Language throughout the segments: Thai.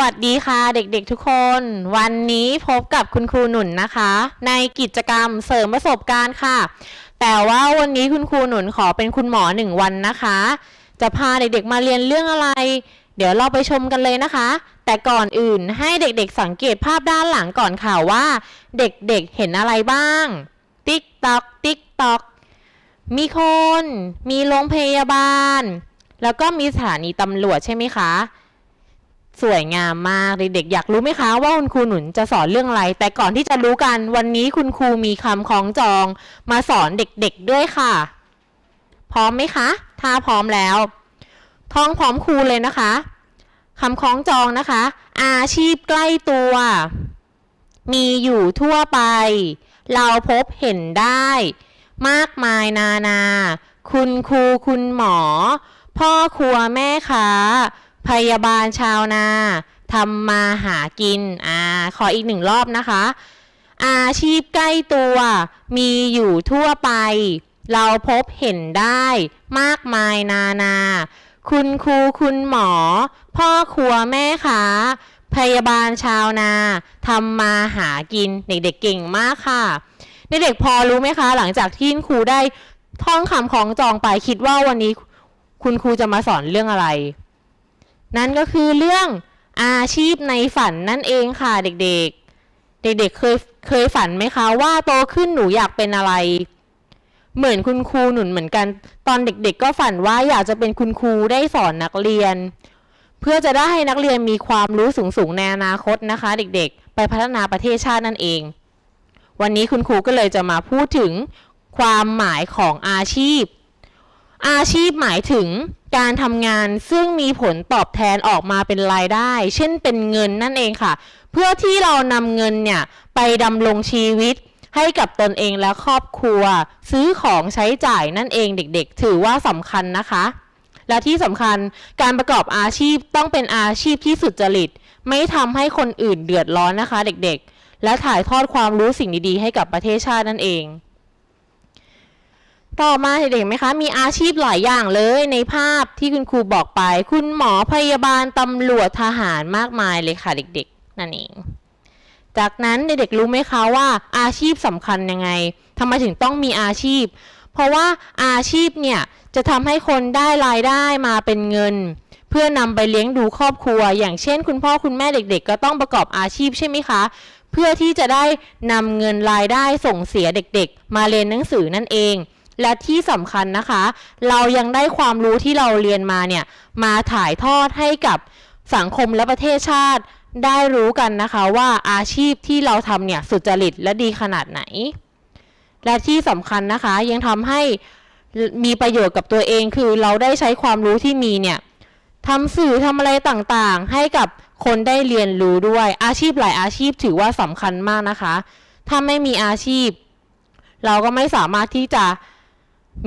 สวัสดีค่ะเด็กๆทุกคน วันนี้พบกับคุณครูหนุนนะคะ ในกิจกรรมเสริมประสบการณ์ค่ะ แต่ว่าวันนี้คุณครูหนุนขอเป็นคุณหมอหนึ่งวันนะคะ จะพาเด็กๆมาเรียนเรื่องอะไร เดี๋ยวเราไปชมกันเลยนะคะ แต่ก่อนอื่นให้เด็กๆสังเกตภาพด้านหลังก่อนค่ะว่า เด็กๆเห็นอะไรบ้าง ติ๊กตอกติ๊กตอกมีคน มีโรงพยาบาล แล้วก็มีสถานีตำรวจใช่ไหมคะ สวยงามมากเด็กๆอยากรู้ไหมคะว่าคุณครูหนุนจะสอนเรื่องอะไร แต่ก่อนที่จะรู้กันวันนี้คุณครูมีคำคล้องจองมาสอนเด็กๆด้วยค่ะ พร้อมไหมคะ ถ้าพร้อมแล้ว ท่องพร้อมครูเลยนะคะคำคล้องจองนะคะ อาชีพใกล้ตัว มีอยู่ทั่วไป เราพบเห็นได้ มากมายนานา คุณครูคุณหมอ พ่อครัวแม่ค้า พยาบาลชาวนาทำมาหากิน อ่า ขออีกหนึ่งรอบนะคะ อาชีพใกล้ตัวมีอยู่ทั่วไป เราพบเห็นได้มากมายนานา คุณครูคุณหมอ พ่อครัวแม่ค้าพยาบาลชาวนาทำมาหากิน เด็กๆเก่งมากค่ะ เด็กๆพอรู้ไหมคะ หลังจากที่คุณครูได้ท่องคำของจองไปคิดว่าวันนี้ คุณครูจะมาสอนเรื่องอะไร นั่นก็คือเรื่องอาชีพในฝันนั่นเองค่ะเด็กๆ เด็กๆเคยเคยฝันไหมคะว่าโตขึ้นหนูอยากเป็นอะไร เหมือนคุณครูหนุนเหมือนกัน ตอนเด็กๆ ก็ฝันว่าอยากจะเป็นคุณครูได้สอนนักเรียน เพื่อจะได้ให้นักเรียนมีความรู้สูงๆในอนาคตนะคะ เด็กๆ ไปพัฒนาประเทศชาตินั่นเอง วันนี้คุณครูก็เลยจะมาพูดถึงความหมายของอาชีพ อาชีพหมายถึง การทำงานซึ่งมีผลตอบแทนออกมาเป็นรายได้ เช่นเป็นเงินนั่นเองค่ะ เพื่อที่เรานำเงินเนี่ยไปดำรงชีวิตให้กับตนเองและครอบครัว ซื้อของใช้จ่ายนั่นเองเด็กๆ ถือว่าสำคัญนะคะ และที่สำคัญการประกอบอาชีพต้องเป็นอาชีพที่สุจริต ไม่ทำให้คนอื่นเดือดร้อนนะคะ เด็กๆ และถ่ายทอดความรู้สิ่งดีๆ ให้กับประเทศชาตินั่นเอง ต่อมาเด็กๆไหมคะ มีอาชีพหลายอย่างเลยในภาพที่คุณครูบอกไป คุณหมอพยาบาลตำรวจทหารมากมายเลยค่ะเด็กๆ นั่นเอง จากนั้นเด็กๆรู้ไหมคะว่าอาชีพสำคัญยังไงทำไมถึงต้องมีอาชีพ เพราะว่าอาชีพเนี่ยจะทำให้คนได้รายได้มาเป็นเงิน เพื่อนำไปเลี้ยงดูครอบครัว อย่างเช่น คุณพ่อคุณแม่เด็ก ๆ ก็ต้องประกอบอาชีพใช่ไหมคะ เพื่อที่จะได้นำเงินรายได้ส่งเสียเด็ก ๆ มาเรียนหนังสือนั่นเอง และที่สำคัญนะคะ เรายังได้ความรู้ที่เราเรียนมาเนี่ย มาถ่ายทอดให้กับสังคมและประเทศชาติ ได้รู้กันนะคะว่าอาชีพที่เราทำเนี่ยสุจริตและดีขนาดไหน และที่สำคัญนะคะยังทำให้มีประโยชน์กับตัวเองคือเราได้ใช้ความรู้ที่มีเนี่ยทำสื่อทำอะไรต่างๆ ให้กับคนได้เรียนรู้ด้วย อาชีพหลายอาชีพถือว่าสำคัญมากนะคะ ถ้าไม่มีอาชีพ เราก็ไม่สามารถที่จะ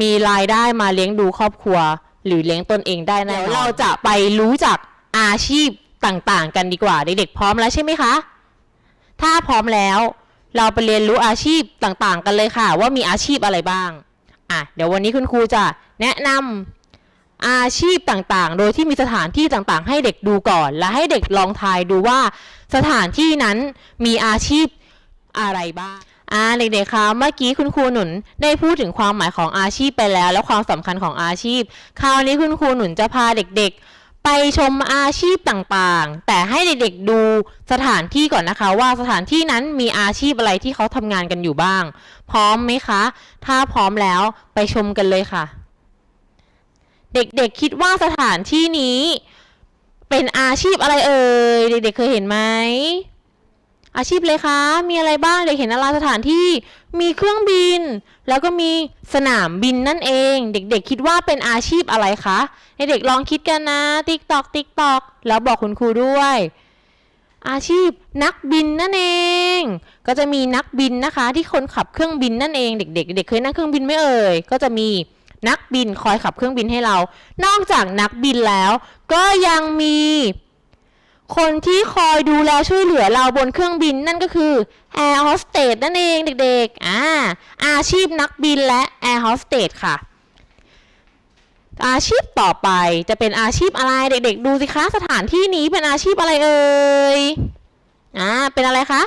มีรายได้มาเลี้ยงดูครอบครัว หรือเลี้ยงตนเองได้แนะเดี๋ยวเราจะไปรู้จักอาชีพต่างๆ กันดีกว่าเด็กๆพร้อมแล้วใช่ไหมคะ ถ้าพร้อมแล้ว เราไปเรียนรู้อาชีพต่างๆ กันเลยค่ะ ว่ามีอาชีพอะไรบ้าง อะเดี๋ยววันนี้คุณครูจะแนะนำอาชีพต่างๆ โดยที่มีสถานที่ต่างๆ ให้เด็กดูก่อน และให้เด็กลองทายดูว่าสถานที่นั้นมีอาชีพอะไรบ้าง อ่าเด็กๆคะเมื่อกี้คุณครูหนุนได้พูดถึงความหมายของอาชีพไปแล้ว และความสำคัญของอาชีพ คราวนี้คุณครูหนุนจะพาเด็กๆ ไปชมอาชีพต่างๆ แต่ให้เด็กๆดูสถานที่ก่อนนะคะ ว่าสถานที่นั้นมีอาชีพอะไรที่เขาทำงานกันอยู่บ้าง พร้อมไหมคะ ถ้าพร้อมแล้วไปชมกันเลยค่ะ เด็กๆคิดว่าสถานที่นี้ เป็นอาชีพอะไรเอ่ยเด็กๆเคยเห็นไหม อาชีพเลยคะมีอะไรบ้างเด็กเห็นอะไรสถานที่ มีเครื่องบิน แล้วก็มีสนามบินนั่นเอง เด็กๆ คิดว่าเป็นอาชีพอะไรคะเด็กๆลองคิดกันนะติ๊กตอกติ๊กตอกแล้วบอกคุณครูด้วย อาชีพนักบินนั่นเอง ก็จะมีนักบินนะคะ ที่คนขับเครื่องบินนั่นเอง เด็กๆ เด็กเคยนั่งเครื่องบินไม่เอ่ยก็จะมีนักบินคอยขับเครื่องบินให้เรา นอกจากนักบินแล้ว ก็ยังมี คนที่คอยดูแลช่วยเหลือเราบนเครื่องบินนั่นก็คือ Air Hostess นั่นเองเด็กๆอ่าอาชีพนักบินและ Air Hostess ค่ะ อาชีพต่อไปจะเป็นอาชีพอะไรเด็กๆ ดูสิคะสถานที่นี้เป็นอาชีพอะไรเอ่ยอ่าเป็นอะไรคะ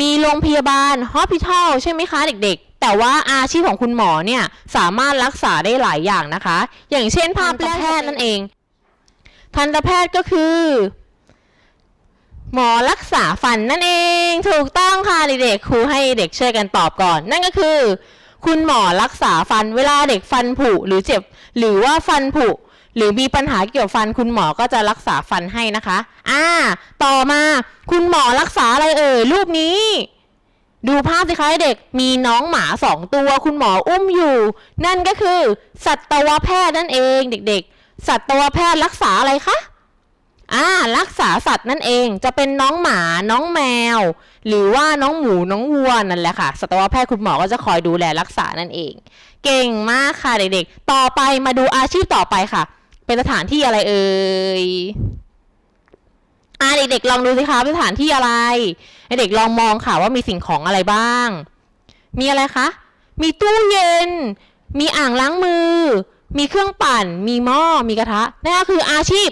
มีโรงพยาบาล hospital ใช่ไหมคะเด็กๆ แต่ว่าอาชีพของคุณหมอเนี่ยสามารถรักษาได้หลายอย่างนะคะ อย่างเช่นภาพแรกแพทย์นั่นเอง ทันตแพทย์ก็คือ หมอรักษาฟันนั่นเอง ถูกต้องค่ะเด็กๆครูให้เด็กช่วยกันตอบก่อน นั่นก็คือ คุณหมอรักษาฟันเวลาเด็กฟันผุหรือเจ็บ หรือว่าฟันผุ หรือมีปัญหาเกี่ยวกับฟัน คุณหมอก็จะรักษาฟันให้นะคะ อ่า ต่อมาคุณหมอรักษาอะไรเอ่ยรูปนี้ ดูภาพสิคะเด็กมีน้องหมาสองตัวคุณหมออุ้มอยู่ นั่นก็คือ สัตวแพทย์นั่นเองเด็ก ๆ สัตวแพทย์รักษาอะไรคะ อ่ารักษาสัตว์นั่นเองจะเป็นน้องหมาน้องแมว หรือว่าน้องหมูน้องวัวนั่นแหละค่ะสัตวแพทย์คุณหมอก็จะคอยดูแลรักษานั่นเอง เก่งมากค่ะเด็กๆ ต่อไปมาดูอาชีพต่อไปค่ะ เป็นสถานที่อะไรเอ่ยอ่าเด็กๆลองดูสิคะเป็นสถานที่อะไรเด็กๆลองมองค่ะว่ามีสิ่งของอะไรบ้าง มีอะไรคะมีตู้เย็น มีอ่างล้างมือ มีเครื่องปั่น มีหม้อมีกระทะนั่นก็คืออาชีพ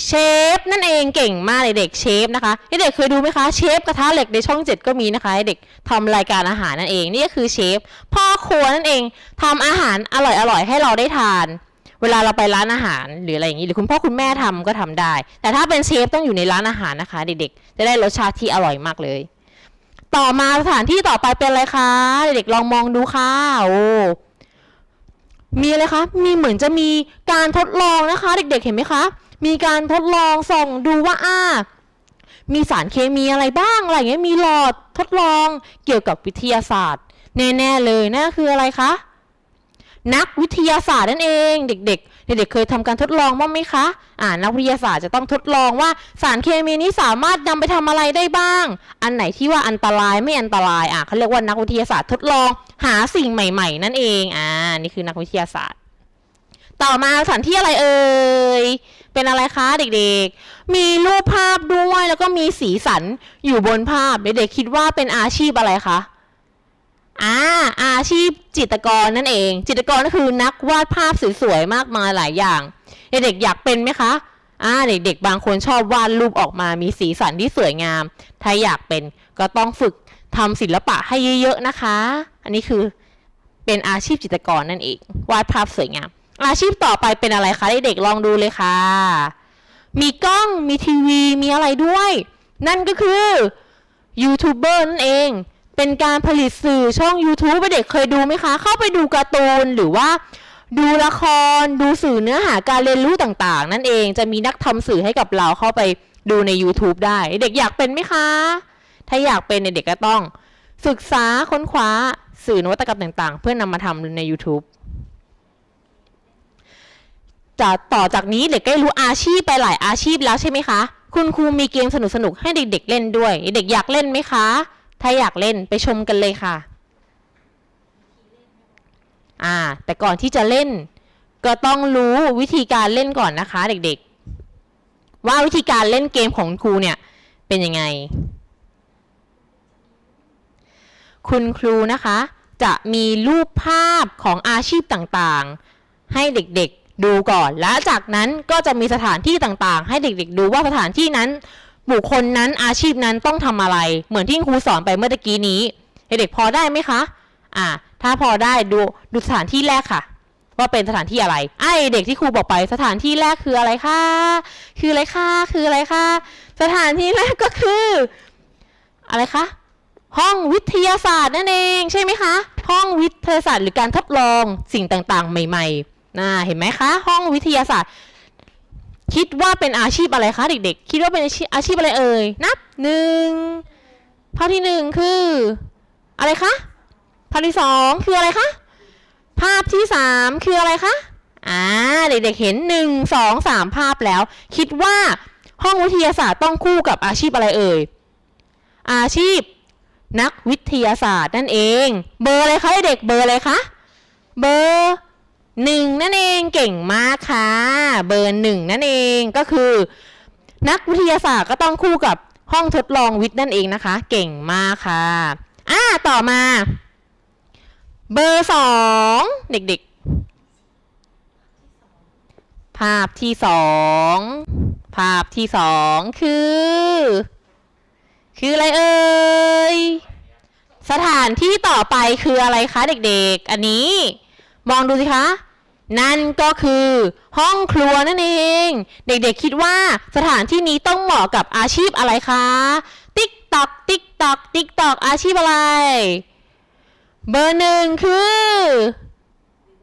เชฟนั่นเองเก่งมากเลยเด็กเชฟนะคะที่เด็กเคยดูไหมคะเชฟกระทะเหล็กในช่องเจ็ดก็มีนะคะเด็กทำรายการอาหารนั่นเองนี่ก็คือเชฟพ่อครัวนั่นเองทำอาหารอร่อยๆให้เราได้ทาน เวลาเราไปร้านอาหารหรืออะไรอย่างนี้หรือคุณพ่อคุณแม่ทำก็ทำได้ แต่ถ้าเป็นเชฟต้องอยู่ในร้านอาหารนะคะ เด็กๆจะได้รสชาติที่อร่อยมากเลย ต่อมาสถานที่ต่อไปเป็นอะไรคะ เด็กๆลองมองดูค่ะโอ้มีอะไรคะมีเหมือนจะมีการทดลองนะคะ เด็ก ๆ เห็นไหมคะ มีการทดลองส่องดูว่าอ่ามีสารเคมีอะไรบ้างอะไรอย่างเงี้ยมีหลอดทดลองเกี่ยวกับวิทยาศาสตร์ แน่ ๆ เลยนั่นคืออะไรคะ นักวิทยาศาสตร์นั่นเองเด็ก ๆ เด็กๆเคยทำการทดลองบ้างไหมคะอ่านักวิทยาศาสตร์จะต้องทดลองว่าสารเคมีนี้สามารถนำไปทำอะไรได้บ้าง อันไหนที่ว่าอันตรายไม่อันตรายอ่าเขาเรียกว่านักวิทยาศาสตร์ทดลองหาสิ่งใหม่ ๆ นั่นเองอ่านี่คือนักวิทยาศาสตร์ ต่อมาสถานที่อะไรเอ่ย เป็นอะไรคะเด็กๆ มีรูปภาพด้วยแล้วก็มีสีสันอยู่บนภาพ เด็กๆคิดว่าเป็นอาชีพอะไรคะอ่าอาชีพจิตรกรนั่นเอง จิตรกรก็คือนักวาดภาพสวยๆมากมายหลายอย่าง เด็กๆอยากเป็นไหมคะอ่าเด็กๆบางคนชอบวาดรูปออกมามีสีสันที่สวยงาม ถ้าอยากเป็นก็ต้องฝึกทำศิลปะให้เยอะๆนะคะ อันนี้คือเป็นอาชีพจิตรกรนั่นเอง วาดภาพสวยงาม อาชีพต่อไปเป็นอะไรคะเด็กๆลองดูเลยค่ะ มีกล้องมีทีวี มีอะไรด้วย นั่นก็คือยูทูบเบอร์นั่นเอง เป็นการผลิตสื่อช่อง YouTube เด็กเคยดูไหมคะ เข้าไปดูการ์ตูนหรือว่าดูละครดูสื่อเนื้อหาการเรียนรู้ต่างๆ นั่นเองจะมีนักทำสื่อให้กับเราเข้าไปดูใน YouTube ได้ เด็กอยากเป็นไหมคะ ถ้าอยากเป็นเด็กก็ต้อง ศึกษาค้นคว้าสื่อนวัตกรรมต่างๆ เพื่อนำมาทำใน YouTube จะต่อจากนี้เด็กได้รู้อาชีพไปหลายอาชีพแล้วใช่ไหมคะ คุณครูมีเกมสนุกๆให้เด็กๆเล่นด้วย เด็กอยากเล่นไหมคะ ถ้าอยากเล่นไปชมกันเลยค่ะ อ่า แต่ก่อนที่จะเล่น ก็ต้องรู้วิธีการเล่นก่อนนะคะ เด็กๆ ว่าวิธีการเล่นเกมของครูเนี่ยเป็นยังไง คุณครูนะคะ จะมีรูปภาพของอาชีพต่างๆ ให้เด็กๆ ดูก่อน และจากนั้นก็จะมีสถานที่ต่างๆ ให้เด็กๆ ดูว่าสถานที่นั้น บุคคลนั้นอาชีพนั้นต้องทำอะไร เหมือนที่ครูสอนไปเมื่อกี้นี้ เด็กๆพอได้ไหมคะอ่าถ้าพอได้ดูดูสถานที่แรกค่ะ ว่าเป็นสถานที่อะไร ไอเด็กที่ครูบอกไปสถานที่แรกคืออะไรคะคืออะไรคะคืออะไรคะสถานที่แรกก็คือ อะไรคะห้องวิทยาศาสตร์นั่นเองใช่ไหมคะ ห้องวิทยาศาสตร์หรือการทดลองสิ่งต่างๆ ใหม่ ๆ น่าเห็นไหมคะ ห้องวิทยาศาสตร์ คิดว่าเป็นอาชีพอะไรคะเด็กๆ คิดว่าเป็นอาชีพอาชีพอะไรเอ่ย นับหนึ่งภาพที่หนึ่งคือ อะไรคะภาพที่สองคืออะไรคะภาพที่สามคืออะไรคะอ่าเด็กๆเห็นหนึ่งสองสามภาพแล้ว คิดว่าห้องวิทยาศาสตร์ต้องคู่กับอาชีพอะไรเอ่ย อาชีพนักวิทยาศาสตร์นั่นเอง เบอร์อะไรคะเด็กเบอร์อะไรคะเบอร์ หนึ่งนั่นเองเก่งมากค่ะ เบอร์หนึ่งนั่นเองก็คือ นักวิทยาศาสตร์ก็ต้องคู่กับห้องทดลองวิทย์นั่นเองนะคะ เก่งมากค่ะอ่าต่อมา เบอร์สองเด็กๆ ภาพที่สองภาพที่สองคือ คืออะไรเอ่ยสถานที่ต่อไปคืออะไรคะเด็กๆ อันนี้ มองดูสิคะ นั่นก็คือห้องครัวนั่นเอง เด็กๆคิดว่าสถานที่นี้ต้องเหมาะกับอาชีพอะไรคะ ติ๊กตอก ติ๊กตอก ติ๊กตอกอาชีพอะไร เบอร์หนึ่งคือ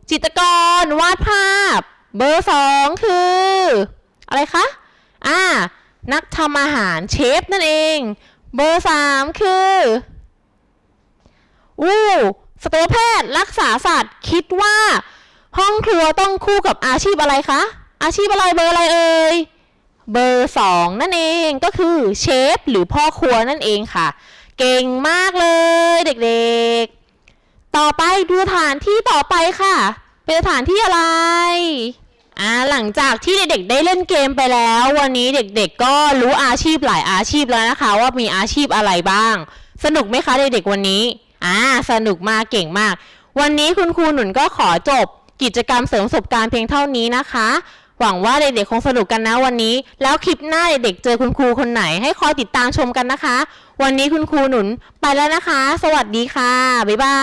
จิตรกรวาดภาพ เบอร์สองคือ อะไรคะ อ่า นักทำอาหารเชฟนั่นเอง เบอร์สามคืออู้ สัตวแพทย์รักษาสัตว์คิดว่า ห้องครัวต้องคู่กับอาชีพอะไรคะ อาชีพอะไรเบอร์อะไรเอ่ยเบอร์สองนั่นเองก็คือเชฟหรือพ่อครัวนั่นเองค่ะ เก่งมากเลยเด็กๆ ต่อไปดูสถานที่ต่อไปค่ะ เป็นสถานที่อะไรอ่าหลังจากที่เด็กๆได้เล่นเกมไปแล้ว วันนี้เด็กๆก็รู้อาชีพหลายอาชีพแล้วนะคะ ว่ามีอาชีพอะไรบ้าง สนุกไหมคะเด็กๆวันนี้ อ่าสนุกมากเก่งมาก วันนี้คุณครูหนุนก็ขอจบกิจกรรมเสริมประสบการณ์เพียงเท่านี้นะคะ หวังว่าเด็กๆคงสนุกกันนะวันนี้ แล้วคลิปหน้าเด็กๆเจอคุณครูคนไหน ให้คอยติดตามชมกันนะคะ วันนี้คุณครูหนุนไปแล้วนะคะ สวัสดีค่ะ บ๊ายบา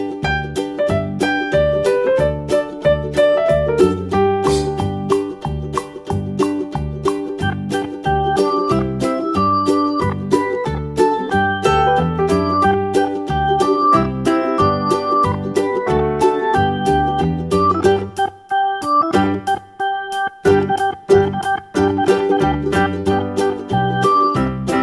ย